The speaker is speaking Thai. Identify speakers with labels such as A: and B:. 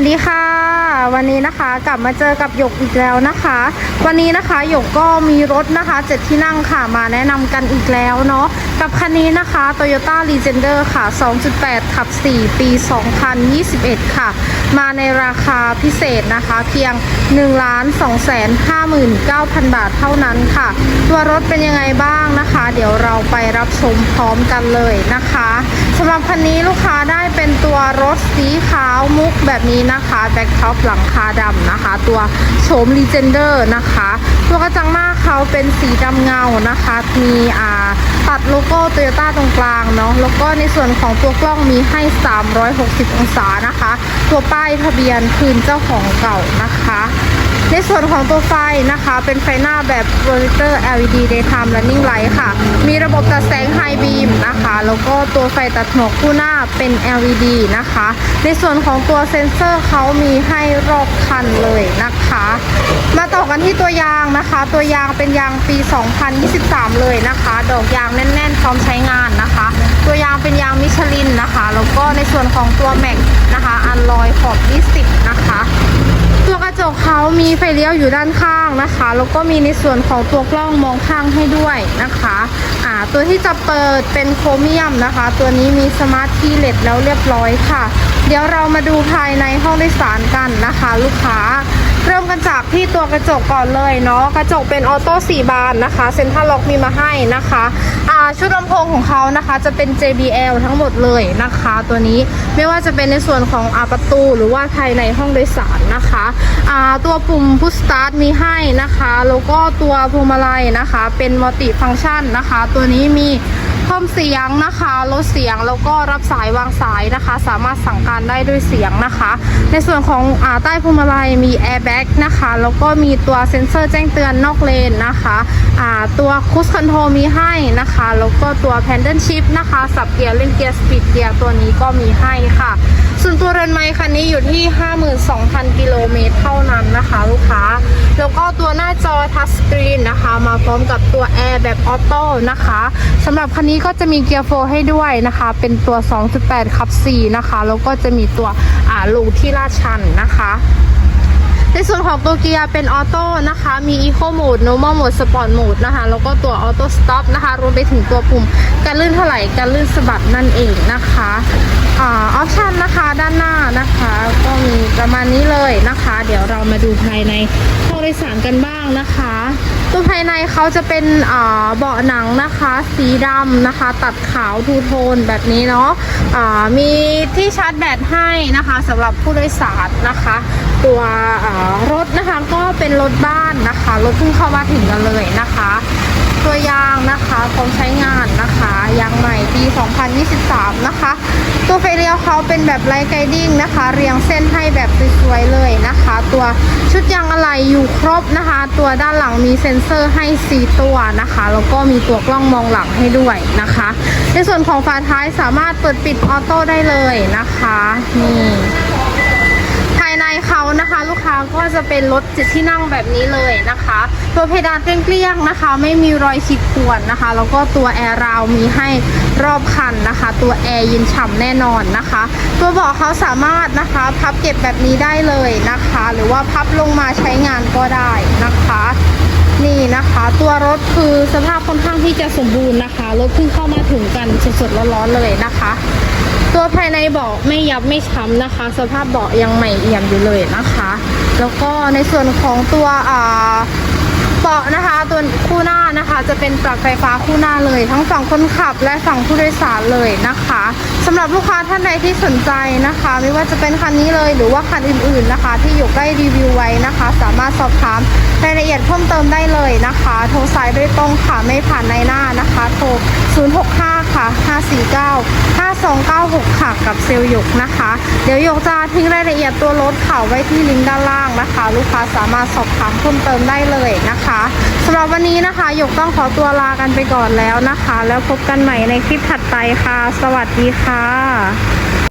A: วัสดีค่ะ วันนี้นะคะกลับมาเจอกับหยกอีกแล้วนะคะ วันนี้นะคะหยกก็มีรถนะคะเจ็ดที่นั่งค่ะมาแนะนำกันอีกแล้วเนาะกับคันนี้นะคะ Toyota Legender ค่ะ 2.8 ขับ 4 ปี 2021 ค่ะ มาในราคาพิเศษนะคะ เพียง 1 2 5 9 0 0 0 บาทเท่านั้นค่ะ ตัวรถเป็นยังไงบ้างนะคะ เดี๋ยวเราไปรับชมพร้อมกันเลยนะคะสำหรับคันนี้ลูกค้าได้ รถสีขาวมุกแบบนี้นะคะแบ็คท็อปหลังคาดำนะคะ ตัวโฉมลีเจนเดอร์นะคะ ตัวกระจังหน้าเขาเป็นสีดำเงานะคะ มีอ่าตัดโลโก้โตโยต้าตรงกลางเนาะแล้วก็ในส่วนของตัวกล้องมีให้ 360 องศานะคะ ตัวป้ายทะเบียนคืนเจ้าของเก่านะคะ ในส่วนของตัวไฟนะคะ เป็นไฟหน้าแบบ Projector LED Daytime Running Light ค่ะ มีระบบตัดแสง High Beam นะคะ แล้วก็ตัวไฟตัดหมอกคู่หน้าเป็น LED นะคะ ในส่วนของตัวเซ็นเซอร์เขามีให้รอบคันเลยนะคะ มาต่อกันที่ตัวยางนะคะ ตัวยางเป็นยางปี 2023 เลยนะคะ ดอกยางแน่นๆพร้อมใช้งานนะคะ ตัวยางเป็นยางมิชลินนะคะ แล้วก็ในส่วนของตัวแม็กนะคะ อันลอยขอบ 20 นะคะ ตัวกระจกเขา มีไฟเลี้ยวอยู่ด้านข้างนะคะแล้วก็มีในส่วนของตัวกล้องมองข้างให้ด้วยนะคะอ่าตัวที่จะเปิดเป็นโครเมียมนะคะ ตัวนี้มีสมาร์ทคีย์เลสแล้วเรียบร้อยค่ะ เดี๋ยวเรามาดูภายในห้องโดยสารกันนะคะ ลูกค้า เริ่มกันจากที่ตัวกระจกก่อนเลยเนาะกระจกเป็นออโต้4บานนะคะเซ็นทรัลล็อกมีมาให้นะคะอ่าชุดลำโพงของเขานะคะจะเป็น JBL ทั้งหมดเลยนะคะ ตัวนี้ไม่ว่าจะเป็นในส่วนของอาประตูหรือว่าภายในห้องโดยสารนะคะอ่าตัวปุ่มพุชสตาร์ทมีให้นะคะแล้วก็ตัวพวงมาลัยนะคะ เป็นมัลติฟังก์ชันนะคะ ตัวนี้มี พิ่มเสียงนะคะลดเสียงแล้วก็รับสายวางสายนะคะ สามารถสั่งการได้ด้วยเสียงนะคะ ในส่วนของอาใต้พวงมาลัยมีแอร์แบ็กนะคะแล้วก็มีตัวเซ็นเซอร์แจ้งเตือนนอกเลนนะคะอ่าตัวคูสคอนโทรมีให้นะคะแล้วก็ตัวแพนเดิลชิพนะคะสับเกียร์เล่นเกียร์สปีดเกียร์ตัวนี้ก็มีให้ค่ะ ส่วนตัวเรือนไม้คันนี้อยู่ที่ 52,000 กิโลเมตรเท่านั้นนะคะ ลูกค้า แล้วก็ตัวหน้าจอทัชสกรีนนะคะ มาพร้อมกับตัวแอร์แบบออโต้นะคะสำหรับคันนี้ก็จะมีเกียร์โฟร์ให้ด้วยนะคะ เป็นตัว 2.8ขับ 4 นะคะ แล้วก็จะมีตัวอ่าลูที่ลาดชันนะคะ ในส่วนของตัวเกียร์เป็นออโต้นะคะ มี Eco Mode Normal Mode Sport Mode นะคะ แล้วก็ตัว Auto Stop นะคะ รวมไปถึงตัวปุ่มการลื่นถลายการลื่นสะบัดนั่นเองนะคะอ่าออปชันนะคะด้านหน้านะคะ ก็มีประมาณนี้เลยนะคะ เดี๋ยวเรามาดูภายในห้องโดยสารกันบ้างนะคะ ตัวภายในเขาจะเป็นเบาะหนังนะคะ สีดำนะคะ ตัดขาวทูโทนแบบนี้เนาะะมีที่ชาร์จแบตให้นะคะสำหรับผู้โดยสารนะคะ ตัวรถนะคะก็เป็นรถบ้านนะคะ รถเพิ่งเข้ามาถึงกันเลยนะคะ ตัวยางนะคะพร้อมใช้งานนะคะ ยางใหม่ปี 2023 นะคะ ตัวไฟเลี้ยวเขาเป็นแบบไลท์ไกดิ้งนะคะ เรียงเส้นให้แบบสวยๆเลยนะคะ ตัวชุดยางอะไหล่อยู่ครบนะคะ ตัวด้านหลังมีเซ็นเซอร์ให้ 4 ตัวนะคะ แล้วก็มีตัวกล้องมองหลังให้ด้วยนะคะ ในส่วนของฝาท้ายสามารถเปิดปิดออโต้ได้เลยนะคะนี่ภายในเขานะคะ ลูกค้าก็จะเป็นรถจิตที่นั่งแบบนี้เลยนะคะ ตัวเพดานเกลี้ยงๆนะคะ ไม่มีรอยขีดข่วนนะคะ แล้วก็ตัวแอร์ราวมีให้รอบคันนะคะ ตัวแอร์เย็นฉ่ำแน่นอนนะคะ ตัวเบาะเขาสามารถนะคะพับเก็บแบบนี้ได้เลยนะคะ หรือว่าพับลงมาใช้งานก็ได้นะคะนี่นะคะ ตัวรถคือสภาพค่อนข้างที่จะสมบูรณ์นะคะรถเพิ่งเข้ามาถึงกันสดๆร้อนๆเลยนะคะ ตัวภายในเบาะไม่ยับไม่ช้ำนะคะ สภาพเบาะยังใหม่เอี่ยมอยู่เลยนะคะ แล้วก็ในส่วนของตัวอ่า เบาะนะคะตัวคู่หน้านะคะ จะเป็นปลั๊กไฟฟ้าคู่หน้าเลย ทั้งฝั่งคนขับและฝั่งผู้โดยสารเลยนะคะสำหรับลูกค้าท่านใดที่สนใจนะคะ ไม่ว่าจะเป็นคันนี้เลยหรือว่าคันอื่นๆนะคะ ที่อยู่ใกล้รีวิวไว้นะคะ สามารถสอบถามรายละเอียดเพิ่มเติมได้เลยนะคะ โทรสายโดยตรงค่ะไม่ผ่านในหน้านะคะโทร 065 549 5296 ค่ะกับเซลล์หยกนะคะ เดี๋ยวหยกจะทิ้งรายละเอียดตัวรถข่าไว้ที่ลิงก์ด้านล่างนะคะ ลูกค้าสามารถสอบถามเพิ่มเติมได้เลยนะคะสำหรับวันนี้นะคะหยกต้องขอตัวลากันไปก่อนแล้วนะคะ แล้วพบกันใหม่ในคลิปถัดไปค่ะ สวัสดีค่ะ